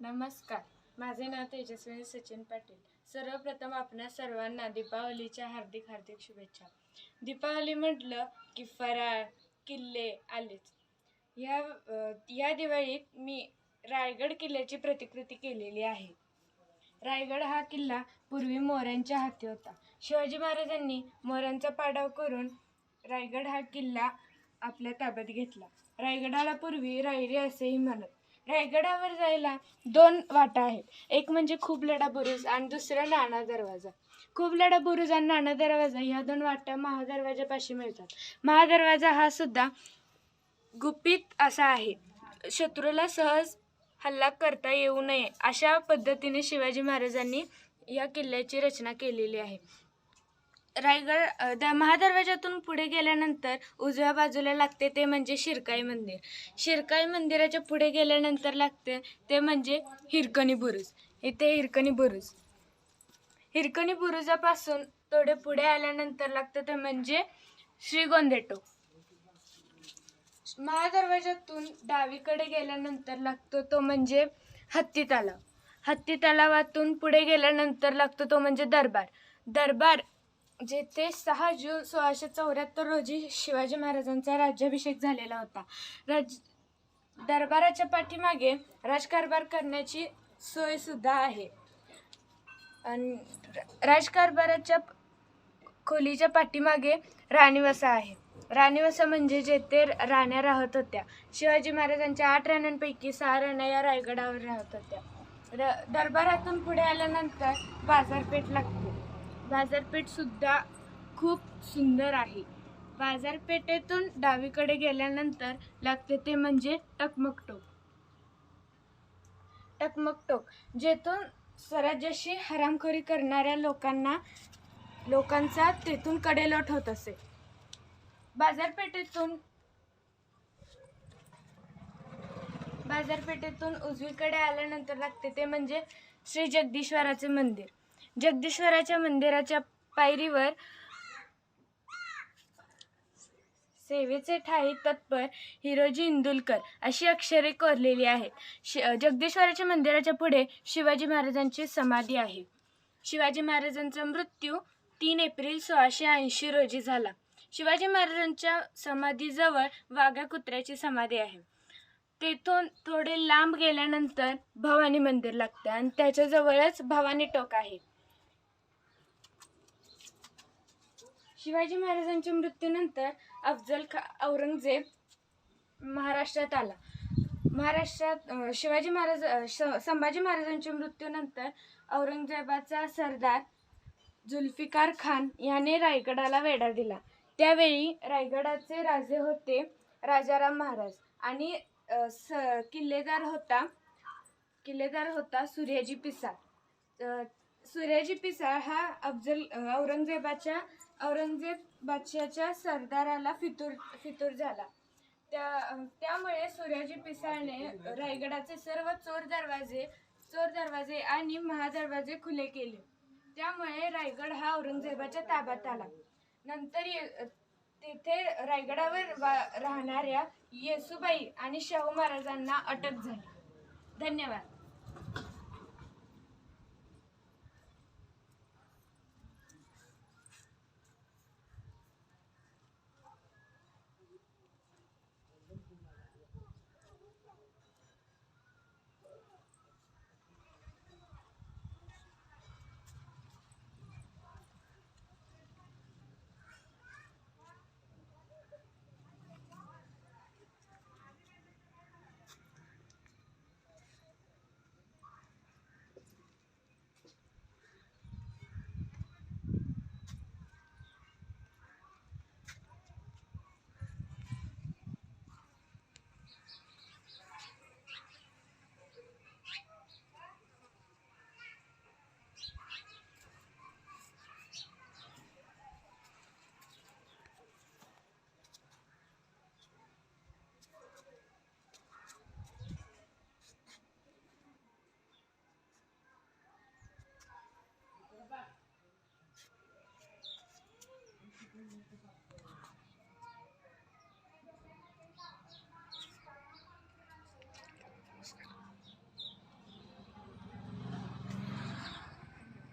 नमस्कार. माझे नाव तेजस्विनी सचिन पाटील. सर्वप्रथम आपणा सर्वांना दीपावलीच्या हार्दिक हार्दिक शुभेच्छा. दीपावली म्हटलं की फराळ किल्ले आलेच. ह्या या दिवाळीत मी रायगड किल्ल्याची प्रतिकृती केलेली आहे. रायगड हा किल्ला पूर्वी मोऱ्यांच्या हाती होता. शिवाजी महाराजांनी मोऱ्यांचा पाडाव करून रायगड हा किल्ला आपल्या ताब्यात घेतला. रायगडाला पूर्वी रायरी असेही म्हणत. रायगडावर जायला दोन वाटा आहेत. एक म्हणजे खूप बुरुज आणि दुसरा नाणा दरवाजा. खूप बुरुज आणि नाणा दरवाजा ह्या दोन वाट्या महादरवाजापाशी मिळतात. महादरवाजा हा सुद्धा गुपित असा आहे. शत्रूला सहज हल्ला करता येऊ नये अशा पद्धतीने शिवाजी महाराजांनी या किल्ल्याची रचना केलेली आहे. रायगड द महादरवाजातून पुढे गेल्यानंतर उजव्या बाजूला लागते ते म्हणजे शिरकाई मंदिर. शिरकाई मंदिराच्या पुढे गेल्यानंतर लागते ते म्हणजे हिरकणी बुरुज. इथे हिरकणी बुरुज. हिरकणी बुरुजापासून थोडे पुढे आल्यानंतर लागतं ते म्हणजे श्रीगोंदेटो महादरवाज्यातून महादरवाजातून डावीकडे गेल्यानंतर लागतो तो म्हणजे हत्ती तलाव हत्ती तलावातून पुढे गेल्यानंतर लागतो तो म्हणजे दरबार. दरबार जेथे सहा जून सोळाशे चौऱ्याहत्तर रोजी शिवाजी महाराजांचा राज्याभिषेक झालेला होता. राज दरबाराच्या पाठीमागे राजकारभार करण्याची सोय सुद्धा आहे. आणि राजकारभाराच्या खोलीच्या पाठीमागे राणीवसा आहे. राणीवसा म्हणजे जेथे राण्या राहत होत्या. शिवाजी महाराजांच्या आठ राण्यांपैकी सहा राण्या या रायगडावर राहत होत्या. र दरबारातून पुढे आल्यानंतर बाजारपेठ लागते. बाजारपेठसुद्धा खूप सुंदर आहे. बाजारपेठेतून डावीकडे गेल्यानंतर लागते ते म्हणजे टकमकटोक. टकमकटोक जेथून स्वराज्याशी हरामखोरी करणाऱ्या लोकांना लोकांचा तेथून कडेलोट होत असे. बाजारपेठेतून बाजारपेठेतून उजवीकडे आल्यानंतर लागते ते म्हणजे श्री जगदीश्वराचे मंदिर. जगदीश्वराच्या मंदिराच्या पायरीवर सेवेचे ठाई तत्पर हिरोजी इंदुलकर अशी अक्षरे कोरलेली आहेत. शि जगदीश्वराच्या मंदिराच्या पुढे शिवाजी महाराजांची समाधी आहे. शिवाजी महाराजांचा मृत्यू तीन एप्रिल सोळाशे ऐंशी रोजी झाला. शिवाजी महाराजांच्या समाधीजवळ वाघ्या कुत्र्याची समाधी आहे. तेथून थोडे लांब गेल्यानंतर भवानी मंदिर लागते आणि त्याच्याजवळच भवानी टोक आहे. शिवाजी महाराजांच्या मृत्यूनंतर अफजल खा औरंगजेब महाराष्ट्रात आला. महाराष्ट्रात शिवाजी महाराज श- संभाजी महाराजांच्या मृत्यूनंतर औरंगजेबाचा सरदार जुल्फिकार खान याने रायगडाला वेढा दिला. त्यावेळी रायगडाचे राजे होते राजाराम महाराज आणि स किल्लेदार होता किल्लेदार होता सूर्याजी पिसाळ. सूर्याजी पिसाळ हा अफजल औरंगजेबाच्या औरंगजेब बादशाच्या सरदाराला फितूर फितूर झाला. त्या त्यामुळे सूर्याजी पिसाळने रायगडाचे सर्व चोर दरवाजे चोर दरवाजे आणि महादरवाजे खुले केले. त्यामुळे रायगड हा औरंगजेबाच्या ताब्यात आला. नंतर ये- तेथे रायगडावर वा- राहणाऱ्या येसुबाई आणि शाहू महाराजांना अटक झाली. धन्यवाद.